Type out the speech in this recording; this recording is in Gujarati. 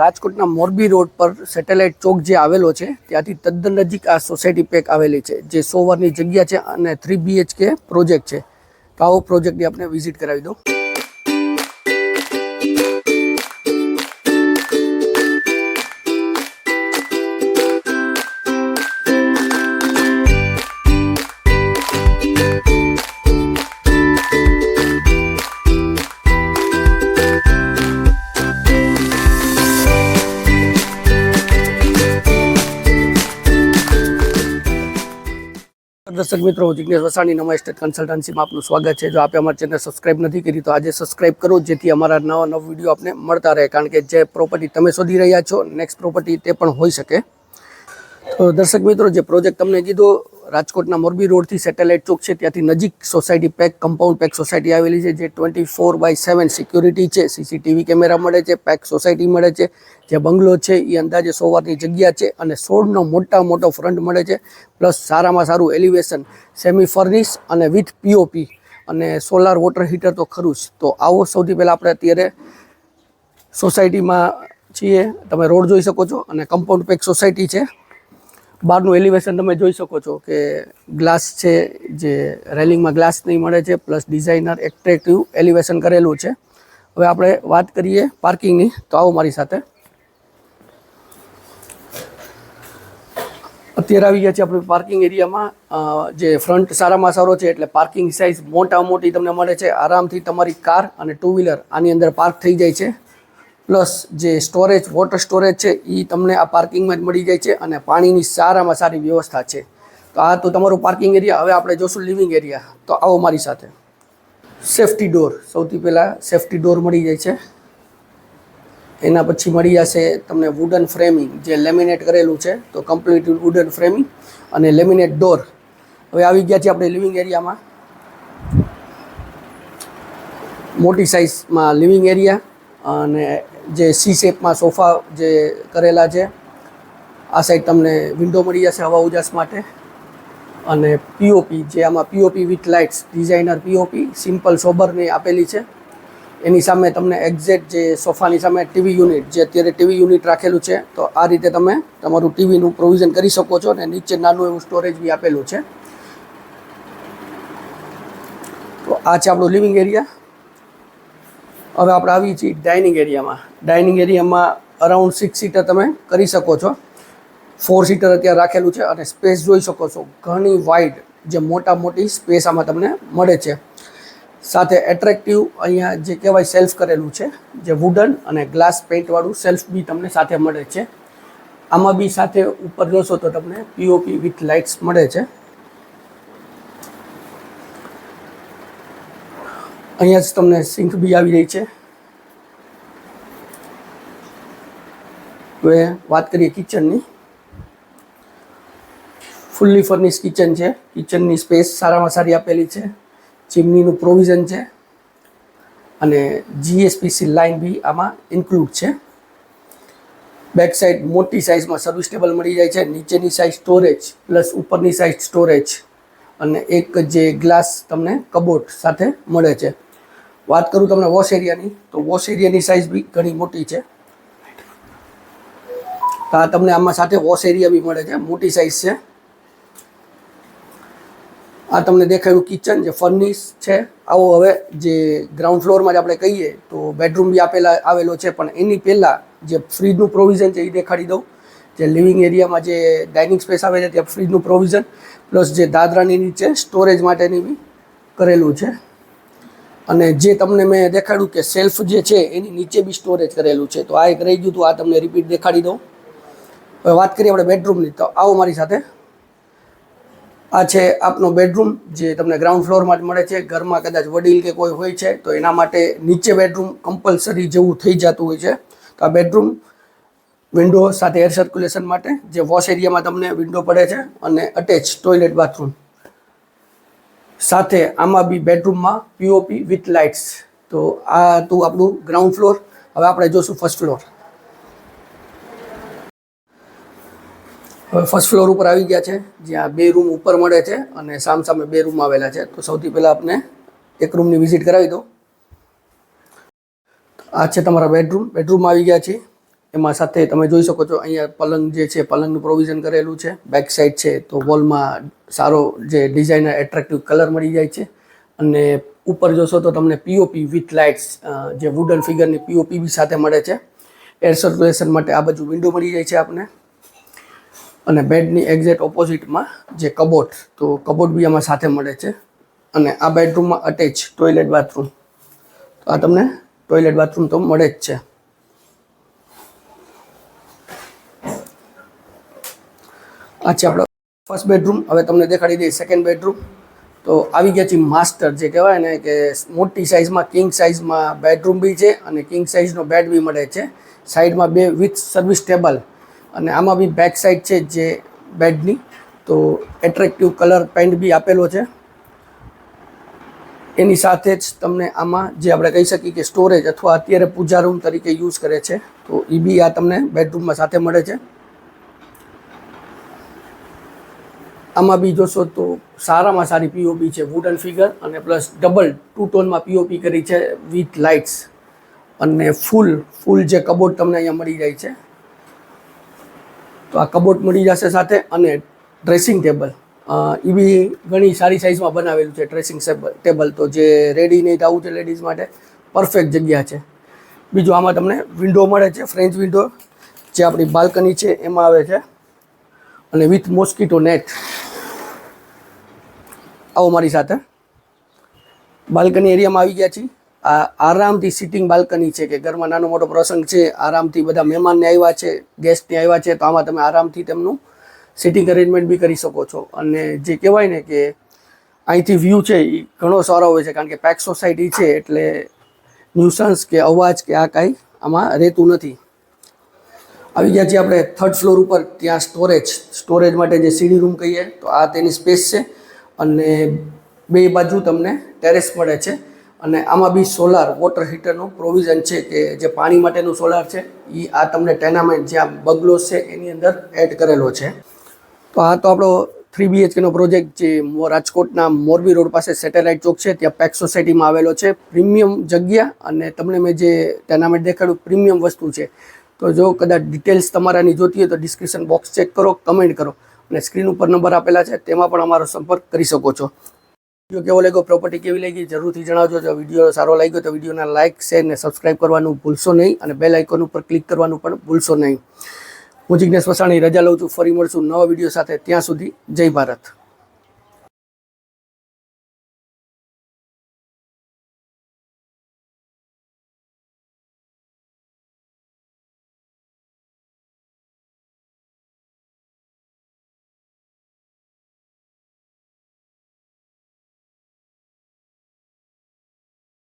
રાજકોટના મોરબી રોડ પર સેટેલાઇટ ચોક જે આવેલો છે, ત્યાંથી તદ્દન નજીક આ સોસાયટી પેક આવેલી છે, જે સોવરની જગ્યા છે અને થ્રી બીએચકે પ્રોજેક્ટ છે. તો આવો પ્રોજેક્ટની આપણે વિઝિટ કરાવી દો દર્શક મિત્રો જિજ્ઞેશ વસાણી નવા સ્ટેટ કન્સલ્ટન્સીમાં આપનું સ્વાગત છે. જો આપે અમારી ચેનલ સબસ્ક્રાઇબ નથી કરી, તો આજે સબસ્ક્રાઇબ કરો, જેથી અમારા નવા નવા વીડિયો આપને મળતા રહે. કારણ કે જે પ્રોપર્ટી તમે શોધી રહ્યા છો નેક્સ્ટ પ્રોપર્ટી તે પણ હોઈ શકે. દર્શક મિત્રો, જે પ્રોજેક્ટ તમને કીધો, રાજકોટના મોરબી રોડથી સેટેલાઇટ ચોક છે, ત્યાંથી નજીક society pack, compound pack society આવેલી છે, જે twenty four by seven security છે સીસીટીવી કેમેરા મળે છે, પેક સોસાયટી મળે છે, જે બંગલો છે એ અંદાજે સો વારની જગ્યા છે અને સોળનો મોટા મોટો ફ્રન્ટ મળે છે, પ્લસ સારામાં સારું એલિવેશન સેમી ફર્નિશ અને વિથ પીઓપી અને સોલાર વોટર હીટર તો ખરું જ. તો આવો સૌથી પહેલાં આપણે અત્યારે સોસાયટીમાં છીએ, તમે રોડ જોઈ શકો છો અને કમ્પાઉન્ડ પેક સોસાયટી છે. બહારનું એલિવેશન તમે જોઈ શકો છો કે ગ્લાસ છે, જે રેલિંગમાં ગ્લાસ નહીં મળે છે પ્લસ ડિઝાઇનર એટ્રેક્ટિવ એલિવેશન કરેલું છે. હવે આપણે વાત કરીએ પાર્કિંગની તો આવો મારી સાથે. અત્યારે આવી ગયા છે આપણે પાર્કિંગ એરિયામાં. જે ફ્રન્ટ સારામાં સારો છે, એટલે પાર્કિંગ સાઇઝ મોટા મોટી તમને મળે છે. આરામથી તમારી કાર અને ટુ વ્હીલર આની અંદર પાર્ક થઈ જાય છે. પ્લસ જે સ્ટોરેજ, વોટર સ્ટોરેજ છે એ તમને આ પાર્કિંગમાં જ મળી જાય છે અને પાણીની સારામાં સારી વ્યવસ્થા છે. તો આ તો તમારું પાર્કિંગ એરિયા, હવે આપણે જોશું લિવિંગ એરિયા. તો આવો મારી સાથે. સેફ્ટી ડોર, સૌથી પહેલાં સેફ્ટી ડોર મળી જાય છે. એના પછી મળી જશે તમને વુડન ફ્રેમિંગ જે લેમિનેટ કરેલું છે, તો કમ્પ્લીટ વુડન ફ્રેમિંગ અને લેમિનેટ ડોર હવે આવી ગયા છે આપણે લિવિંગ એરિયામાં. મોટી સાઇઝમાં લિવિંગ એરિયા અને જે સી શેપમાં સોફા જે કરેલા છે, આ સાઈડ તમને વિન્ડો મળી જશે હવા ઉજાસ માટે. અને પીઓપી જે આમાં POP with lights designer POP simple સોબરની આપેલી છે. એની સામે તમને એક્ઝેક્ટ જે સોફાની સામે ટીવી યુનિટ જે અત્યારે ટીવી યુનિટ રાખેલું છે, તો આ રીતે તમે તમારું ટીવીનું પ્રોવિઝન કરી શકો છો અને નીચે નાનું એવું સ્ટોરેજ બી આપેલું છે. તો આ છે આપણું લિવિંગ એરિયા હવે આપણે આવી છીએ ડાઇનિંગ એરિયામાં ડાઇનિંગ એરિયામાં અરાઉન્ડ સિક્સ સીટર તમે કરી શકો છો. ફોર સીટર અત્યારે રાખેલું છે અને સ્પેસ જોઈ શકો છો. ઘણી વાઇડ જે મોટા મોટી સ્પેસ આમાં તમને મળે છે. સાથે એટ્રેક્ટિવ અહીંયા જે કહેવાય સેલ્ફ કરેલું છે, જે વુડન અને ગ્લાસ પેઇન્ટવાળું સેલ્ફ બી તમને સાથે મળે છે. આમાં બી સાથે ઉપર જોશો તો તમને પીઓપી વિથ લાઇટ્સ મળે છે. અહીંયા જ તમને સિંક બી આવી રહી છે. હવે વાત કરીએ કિચનની. ફૂલ્લી ફર્નિશ કિચન છે. કિચનની સ્પેસ સારામાં સારી આપેલી છે. ચીમનીનું પ્રોવિઝન છે. અને જીએસપીસી લાઇન બી આમાં ઇન્ક્લુડ છે. બેક સાઈડ મોટી સાઇઝમાં સર્વિસ ટેબલ મળી જાય છે. નીચેની સાઇઝ સ્ટોરેજ પ્લસ ઉપરની સાઇઝ સ્ટોરેજ અને એક જે ગ્લાસ તમને કબોર્ડ સાથે મળે છે. વાત કરું તમને વોશ એરિયાની તો વોશ એરિયાની સાઇઝ બી ઘણી મોટી છે. આ તમને આમાં સાથે વોશ એરિયા બી મળે છે, મોટી સાઇઝ છે. આ તમને દેખાયું કિચન જે ફર્નિશ છે. આવો હવે જે ગ્રાઉન્ડ ફ્લોરમાં જ આપણે કહીએ, તો બેડરૂમ બી આપેલા આવેલો છે, પણ એની પહેલાં જે ફ્રીજનું પ્રોવિઝન છે એ દેખાડી દઉં. જે લિવિંગ એરિયામાં જે ડાઇનિંગ સ્પેસ આવે છે, ત્યાં ફ્રીજનું પ્રોવિઝન પ્લસ જે દાદરાની નીચે સ્ટોરેજ માટેની બી કરેલું છે. અને જે તમને મેં દેખાડ્યું કે સેલ્ફ જે છે, એની નીચે બી સ્ટોરેજ કરેલું છે. તો આ એક રહી ગયું હતું, આ તમને રિપીટ દેખાડી દઉં. હવે વાત કરીએ આપણે બેડરૂમની તો આવો મારી સાથે. આ છે આપનો બેડરૂમ જે તમને ગ્રાઉન્ડ ફ્લોરમાં જ મળે છે. ઘરમાં કદાચ વડીલ કે કોઈ હોય છે, તો એના માટે નીચે બેડરૂમ કમ્પલસરી જેવું થઈ જતું હોય છે. તો આ બેડરૂમ વિન્ડો સાથે એર સર્ક્યુલેશન માટે, જે વોશ એરિયામાં તમને વિન્ડો પડે છે, અને અટેચ ટોયલેટ બાથરૂમ સાથે આમાં બી બેડરૂમમાં પીઓપી વિથ લાઇટ્સ. તો આ હતું આપણું ગ્રાઉન્ડ ફ્લોર. હવે આપણે જોશું ફર્સ્ટ ફ્લોર. હવે ફર્સ્ટ ફ્લોર ઉપર આવી ગયા છે. જ્યાં બે રૂમ ઉપર મળે છે અને સામસામે બે રૂમ આવેલા છે. તો સૌથી પહેલાં આપને એક રૂમની વિઝિટ કરાવી દો આ છે તમારા બેડરૂમ. બેડરૂમમાં આવી ગયા છે એમાં સાથે તમે જોઈ શકો છો, અહીંયા પલંગ જે છે, પલંગનું પ્રોવિઝન કરેલું છે. બેક સાઈડ છે, તો વોલમાં સારો જે ડિઝાઇનર એટ્રેક્ટિવ કલર મળી જાય છે. અને ઉપર જોશો તો તમને પીઓપી વિથ લાઇટ્સ જે વુડન ફિગરની પીઓપી બી સાથે મળે છે. એર સર્ક્યુલેશન માટે આ બાજુ વિન્ડો મળી જાય છે આપને. અને બેડની એક્ઝેક્ટ ઓપોઝિટમાં જે કબોટ તો કબોટ બી આમાં સાથે મળે છે. અને આ બેડરૂમમાં અટેચ ટોયલેટ બાથરૂમ તો આ તમને ટોયલેટ બાથરૂમ તો મળે જ છે. આ છે આપણો ફર્સ્ટ બેડરૂમ હવે તમને દેખાડી દઈએ સેકન્ડ બેડરૂમ તો આવી ગયા છે માસ્ટર જે કહેવાય ને કે મોટી સાઇઝમાં કિંગ સાઇઝમાં બેડરૂમ બી છે અને કિંગ સાઇઝનો બેડ બી મળે છે. સાઈડમાં બે વિથ સર્વિસ ટેબલ અને આમાં બી બેક સાઈડ છે જે બેડની તો એટ્રેક્ટિવ કલર પેન્ટ બી આપેલો છે. એની સાથે જ તમને આમાં જે આપણે કહી શકીએ કે સ્ટોરેજ અથવા અત્યારે પૂજા રૂમ તરીકે યુઝ કરે છે. તો એ બી આ તમને બેડરૂમમાં સાથે મળે છે. આમાં બી જોશો તો સારામાં સારી પીઓપી છે વુડન ફિગર અને પ્લસ ડબલ ટુ ટોનમાં પીઓપી કરી છે વિથ લાઇટ્સ અને ફૂલ ફૂલ જે કબોર્ડ તમને અહીંયા મળી જાય છે. તો આ કબોર્ડ મળી જશે સાથે અને ડ્રેસિંગ ટેબલ એ બી ઘણી સારી સાઇઝમાં બનાવેલું છે ડ્રેસિંગ ટેબલ તો જે રેડી નહીં થવું છે લેડીઝ માટે પરફેક્ટ જગ્યા છે. બીજું આમાં તમને વિન્ડો મળે છે ફ્રેન્ચ વિન્ડો જે આપણી બાલ્કની છે, એમાં આવે છે. અને વિથ મોસ્કીટો નેટ આવો મારી સાથે. બાલ્કની એરિયામાં આવી ગયા છીએ. આ આરામથી સિટિંગ બાલ્કની છે કે ઘરમાં નાનો મોટો પ્રસંગ છે. આરામથી બધા મહેમાનને આવ્યા છે ગેસ્ટને આવ્યા છે. તો આમાં તમે આરામથી તેમનું સિટિંગ અરેન્જમેન્ટ બી કરી શકો છો. અને જે કહેવાય ને કે અહીંથી વ્યૂ છે એ ઘણો સારો હોય છે, કારણ કે પેક સોસાયટી છે એટલે ન્યુસન્સ કે અવાજ કે આ કાંઈ આમાં રહેતું નથી. આવી ગયા છીએ આપણે થર્ડ ફ્લોર ઉપર, ત્યાં સ્ટોરેજ સ્ટોરેજ માટે જે સીડી રૂમ કહીએ, તો આ તેની સ્પેસ છે. અને બે બાજુ તમને ટેરેસ મળે છે. અને આમાં બી સોલાર વોટર હીટરનું પ્રોવિઝન છે કે જે પાણી માટેનું સોલાર છે એ આ તમને ટેનામેન્ટ જે આ બગલો છે એની અંદર એડ કરેલો છે. તો આ તો આપણો થ્રી બીએચકેનો પ્રોજેક્ટ જે રાજકોટના મોરબી રોડ પાસે સેટેલાઇટ ચોક છે, ત્યાં પેક સોસાયટીમાં આવેલો છે. પ્રીમિયમ જગ્યા અને તમને મેં જે ટેનામેન્ટ દેખાડ્યું પ્રીમિયમ વસ્તુ છે. તો જો કદાચ ડિટેલ્સ તમારાની જોતી હોય તો ડિસ્ક્રિપ્શન બોક્સ ચેક કરો કમેન્ટ કરો. અને સ્ક્રીન ઉપર નંબર આપેલા છે, તેમાં પણ અમારો સંપર્ક કરી શકો છો. વીડિયો કેવો લાગ્યો પ્રોપર્ટી કેવી લાગી, જરૂરથી જણાવજો. જો વીડિયો સારો લાગ્યો તો વિડીયોના લાઇક શેર ને સબસ્ક્રાઇબ કરવાનું ભૂલશો નહીં અને બેલ આઇકોન ઉપર ક્લિક કરવાનું પણ ભૂલશો નહીં. હું જિજ્ઞેશ વસાણી, રજા લઉં છું. ફરી મળશું નવા વીડિયો સાથે ત્યાં સુધી. જય ભારત.